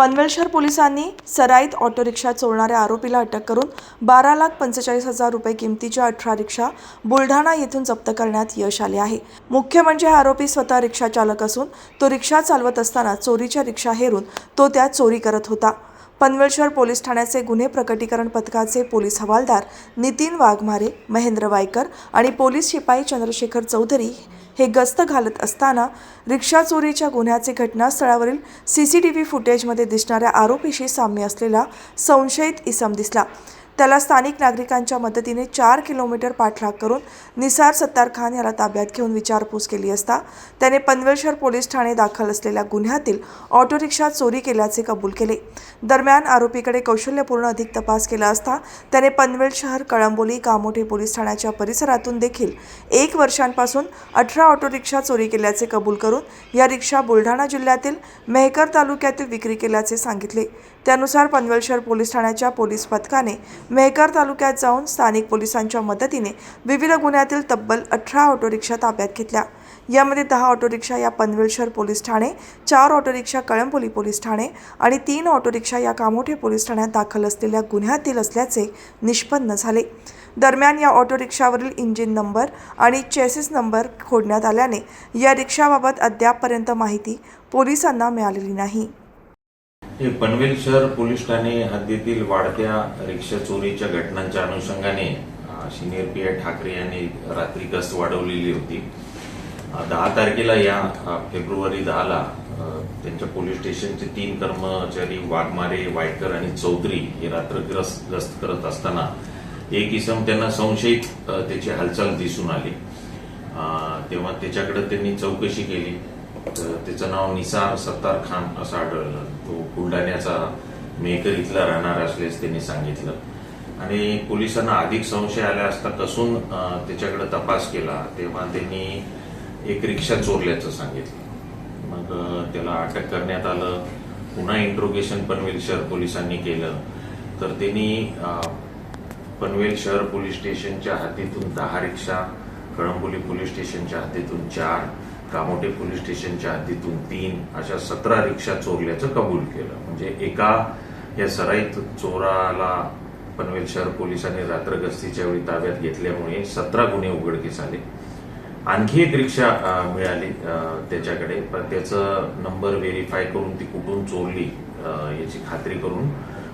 पनवेल शहर पोलिसांनी सराईत ऑटो रिक्षा चोरणाऱ्या आरोपीला अटक करून बारा लाख पंचेचाळीस हजार रुपये किमतीच्या अठरा रिक्षा बुलढाणा येथून जप्त करण्यात यश आले आहे. मुख्य म्हणजे हा आरोपी स्वतः रिक्षा चालक असून तो रिक्षा चालवत असताना चोरीच्या रिक्षा हेरून तो त्यात चोरी करत होता. पनवेल शहर पोलीस ठाण्याचे गुन्हे प्रकटीकरण पथकाचे पोलीस हवालदार नितीन वाघमारे महेंद्र वायकर आणि पोलीस शिपाई चंद्रशेखर चौधरी हे गस्त घालत असताना रिक्षा चोरीच्या गुन्ह्याचे घटनास्थळावरील सी सी टी व्ही फुटेजमध्ये दिसणाऱ्या आरोपीशी साम्य असलेला संशयित इसम दिसला. त्याला स्थानिक नागरिकांच्या मदतीने चार किलोमीटर पाठलाग करून निसार सत्तार खान याला ताब्यात घेऊन विचारपूस केली असता त्याने पनवेल शहर पोलीस ठाणे दाखल असलेल्या गुन्ह्यातील ऑटोरिक्षा चोरी केल्याचे कबूल केले. दरम्यान आरोपीकडे कौशल्यपूर्ण अधिक तपास केला असता त्याने पनवेल शहर कळंबोली कामोठे पोलीस ठाण्याच्या परिसरातून देखील एक वर्षांपासून अठरा ऑटो रिक्षा चोरी केल्याचे कबूल करून या रिक्षा बुलढाणा जिल्ह्यातील मेहकर तालुक्यातील विक्री केल्याचे सांगितले. त्यानुसार पनवेल शहर पोलीस ठाण्याच्या पोलीस पथकाने मेहकर तालुक्यात जाऊन स्थानिक पोलिसांच्या मदतीने विविध गुन्ह्यातील तब्बल अठरा ऑटोरिक्षा ताब्यात घेतल्या. यामध्ये दहा ऑटोरिक्षा या पनवेल शहर पोलीस ठाणे चार ऑटोरिक्षा कळंबोली पोलीस ठाणे आणि तीन ऑटोरिक्षा या कामोठे पोलीस ठाण्यात दाखल असलेल्या गुन्ह्यातील असल्याचे निष्पन्न झाले. दरम्यान या ऑटो रिक्षावरील इंजिन नंबर आणि चेसिस नंबर खोडण्यात आल्याने या रिक्षाबाबत अद्यापपर्यंत माहिती पोलिसांना मिळालेली नाही. हे पनवेल शहर पोलीस ठाणे हद्दीतील वाढत्या रिक्षा चोरीच्या घटनांच्या अनुषंगाने सिनियर पी आय ठाकरे यांनी रात्री गस्त वाढवलेली होती. दहा तारखेला या फेब्रुवारी दहाला त्यांच्या पोलीस स्टेशनचे तीन कर्मचारी वाघमारे वायकर आणि चौधरी हे रात्र गस्त करत असताना एक इसम त्यांना संशयित त्याची हालचाल दिसून आली. तेव्हा त्याच्याकडे त्यांनी चौकशी केली. तर त्याचं नाव निसार सत्तार खान असं आढळलं. तो बुलढाण्याचा मेकर इथला राहणार असल्यास त्यांनी सांगितलं. आणि पोलिसांना अधिक संशय आला असता कसून त्याच्याकडे तपास केला तेव्हा त्यांनी एक रिक्षा चोरल्याचं सांगितलं. मग त्याला अटक करण्यात आलं. पुन्हा इंट्रोगेशन पनवेल शहर पोलिसांनी केलं. तर त्यांनी पनवेल शहर पोलीस स्टेशनच्या हद्दीतून दहा रिक्षा कळंबोली पोलीस स्टेशनच्या हद्दीतून चार कामोटे पोलीस स्टेशनच्या हद्दीतून तीन अशा सतरा रिक्षा चोरल्याचं कबूल केलं. म्हणजे एका या सराईत चोराला पनवेल शहर पोलिसांनी रात्र गस्तीच्या वेळी ताब्यात घेतल्यामुळे सतरा गुन्हे उघडकीस आले. आणखी एक रिक्षा मिळाली त्याच्याकडे. पण त्याचं नंबर व्हेरीफाय करून ती कुठून चोरली याची खात्री करून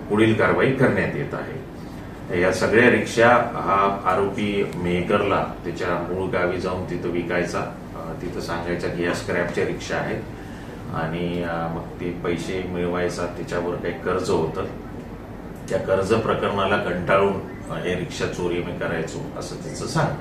पुढील कारवाई करण्यात येत आहे. या सगळ्या रिक्षा हा आरोपी मेहकरला त्याच्या मूळ गावी जाऊन तिथं विकायचा. तिथं सांगायचं की या स्क्रॅपच्या रिक्षा आहेत. आणि मग ते पैसे मिळवायचा त्याच्यावर काही कर्ज होतं. त्या कर्ज प्रकरणाला कंटाळून हे रिक्षा चोरी मी करायचो असं त्याचं सांग